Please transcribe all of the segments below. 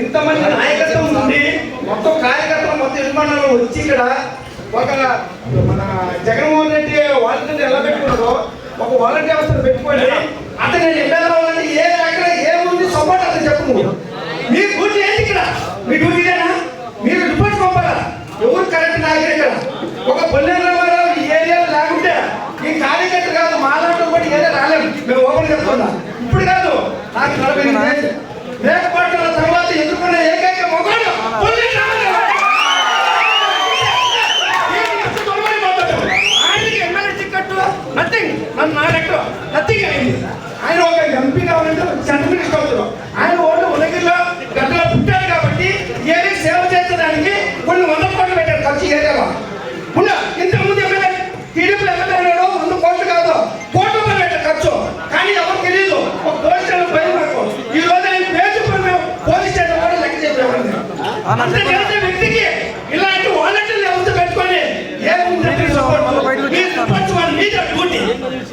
ఇంతమంది నాయకత్వం ఉంది మొత్తం కార్యకర్తలు మొత్తం నిర్మాణంలో వచ్చి ఇక్కడ ఒక మన జగన్మోహన్ రెడ్డి వాలంటీర్ ఎలా పెట్టుకున్నారో ఒక వాలంటీర్ వ్యవస్థను పెట్టుకోండి అతను నేను ఎమ్మెల్యే అవ్వాలని ఏ అక్కడ ఏముంది సపోర్ట్ అతను చెప్పు మీ డ్యూటీ ఏంటి ఇక్కడ? మీ డ్యూటీనేనా మీరు రిపోర్ట్ పంపాలా? ఎవరు కరెక్ట్ నాయకుడు ఇక్కడ? ఒక పల్లెల రామారావు ఈ ఏరియాలో లేకుంటే ఈ కార్యకర్త కాదు మాలాంటి కూడా ఏరియా రాలేము. మేము ఓపెన్ చెప్తున్నా ఇప్పుడు కాదు నాకు నలభై కావాలంటే ఆయన ఓన్లీ ఉదగిరిలో గడ్డలో పుట్టారు కాబట్టి ఏరియా సేవ చేసేదానికి కొన్ని వంద కోట్లు పెట్టారు ఖర్చు ఏరియాలో ఉన్న ఇంతకుముందు ఎమ్మెల్యే టీడీపీ ఎమ్మెల్యే ఉన్నాడు వంద కోట్లు కాదు కోట్ల రూపాయలు పెట్టారు ఖర్చు. కానీ ఎవరు తెలియదు ఒక పోలీస్ స్టేషన్ భయం నాకు ఈ రోజు ఆయన పేరు చెప్పి మేము పోలీస్ స్టేషన్ కూడా లెక్క చెప్పేవాడిని వ్యక్తికి ఇలాంటి పెట్టుకొని వాళ్ళ డ్యూటీ.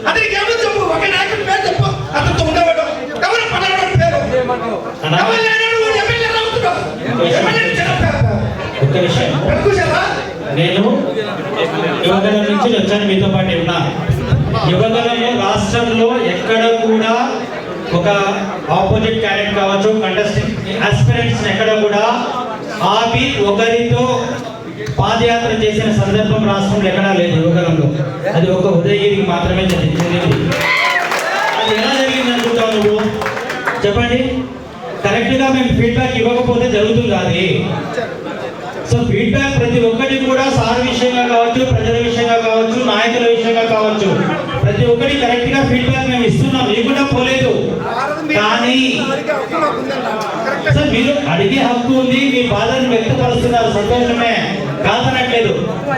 అతనికి ఎవరు చెప్పు ఒక నాయకుడి పేరు చెప్పు అతనితో ఉండేవాడు ఎవరు పలానాడు పేరు ఎవరు లేనాడు వాడు ఎమ్మెల్యే అవుతున్నాడు ఎమ్మెల్యే చెప్పారు ఒక్క విషయం పెట్టుకోసావా నేను యువగలం నుంచి వచ్చాను మీతో పాటు ఉన్నా యువగలము రాష్ట్రంలో ఎక్కడ కూడా ఒక ఆపోజిట్ క్యారెక్ట్ కావచ్చు కంటెస్టెంట్ ఆస్పిరెంట్స్ ఎక్కడ కూడా ఆపి ఒకరితో పాదయాత్ర చేసిన సందర్భం రాష్ట్రంలో ఎక్కడా లేదు యువగలంలో అది ఒక ఉదయగిరికి మాత్రమే జరిగింది. అది ఎలా జరిగింది అనుకుంటావు నువ్వు? చెప్పండి. కరెక్ట్గా మేము ఫీడ్బ్యాక్ ఇవ్వకపోతే జరుగుతుంది అది? సో ఫీడ్బ్యాక్ కరెక్ట్గా ఫీడ్బ్యాక్ మేము ఇస్తున్నాం. లేకుండా పోలేదు. కానీ సార్ మీరు అడిగే హక్కు ఉంది మీ బాధను వ్యక్తపరుస్తున్నారు. సంతోషమే. కాదనట్లేదు.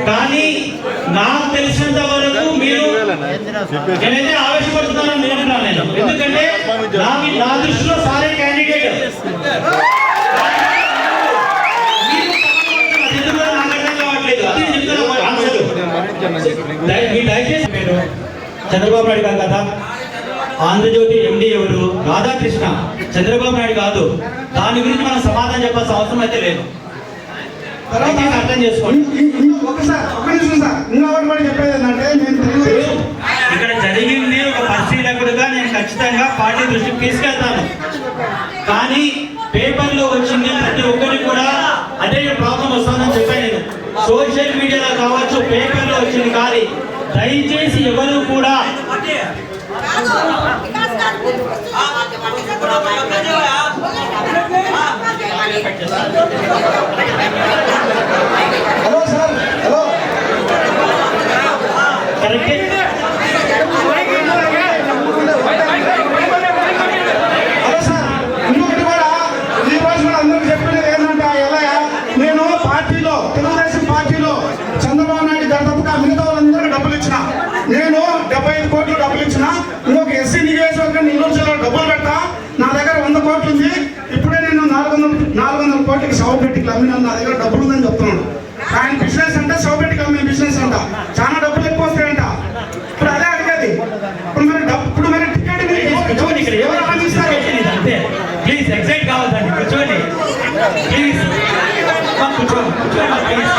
కానీ నాకు తెలిసినంత వరకు మీరు నేనైతే ఆవేశపడుతున్నాను నేను అంటున్నాను నేను. ఎందుకంటే నా నా దృష్టిలో సారే క్యాండిడేట్ చంద్రబాబు నాయుడు గారు కదా ఆంధ్రజ్యోతి ఎండి ఎవరు? రాధాకృష్ణ. చంద్రబాబు నాయుడు కాదు. దాని గురించి మనం సమాధానం చెప్పాల్సిన అవసరం అయితే లేదు. అర్థం చేసుకోండి. ఇక్కడ జరిగింది ఒక పరిశీలకుడుగా నేను ఖచ్చితంగా పార్టీ దృష్టికి తీసుకెళ్తాను. కానీ పేపర్లో వచ్చింది సోషల్ మీడియాలో కావచ్చు పేపర్లో వచ్చింది కానీ దయచేసి ఎవరు కూడా hello sir hello correct hello sir ఇంకొకటి కూడా ఈ రోజు కూడా అందరికి చెప్పినది ఏంటంటే ఎలా నేను పార్టీలో తెలుగుదేశం పార్టీలో చంద్రబాబు నాయుడు గారు తప్పక మిగతా వాళ్ళందరికీ డబ్బులు ఇచ్చిన నేను డెబ్బై ఐదు కోట్లు డబ్బులు ఇచ్చిన ఇంకొక ఎస్సీ నియోజకవర్గం నెల్లూరు జిల్లాలో డబ్బులు పెడతా నా దగ్గర వంద కోట్లు ఉంది. ఇప్పుడే నేను నాలుగు వందల నాలుగు వందల కోట్లకి శవపెట్టికి అమ్మినాను నా దగ్గర డబ్బులు ఉందని చెప్తున్నాడు ఆయన బిజినెస్ అంటే శవపెట్టికి అమ్మే బిజినెస్ అంట. చాలా డబ్బులు ఎక్కువ వస్తాయంట. ఇప్పుడు అదే అడిగేది. ఇప్పుడు మరి డబ్బు ఇప్పుడు మరి టికెట్ ఇక్కడ ఎవరు ఆలోచిస్తారు? అంతే. ప్లీజ్ ఎగ్జైట్ కావద్దండి. కూర్చోండి. ప్లీజ్ కూర్చోండి కూర్చోండి ప్లీజ్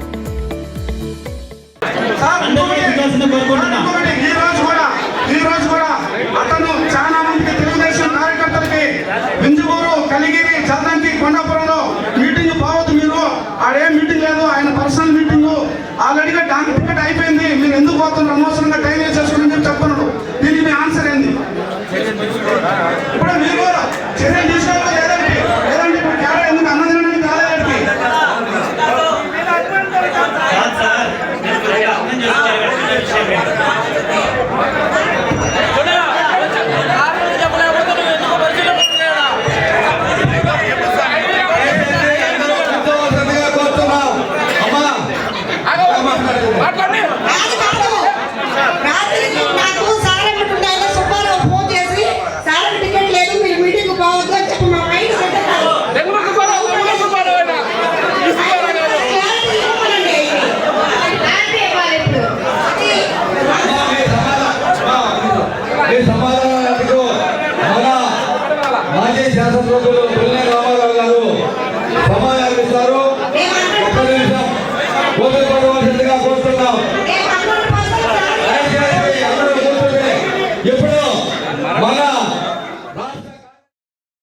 అందరికీ ఇంకొకటి వికాసం కోరుకుంటున్నా. me.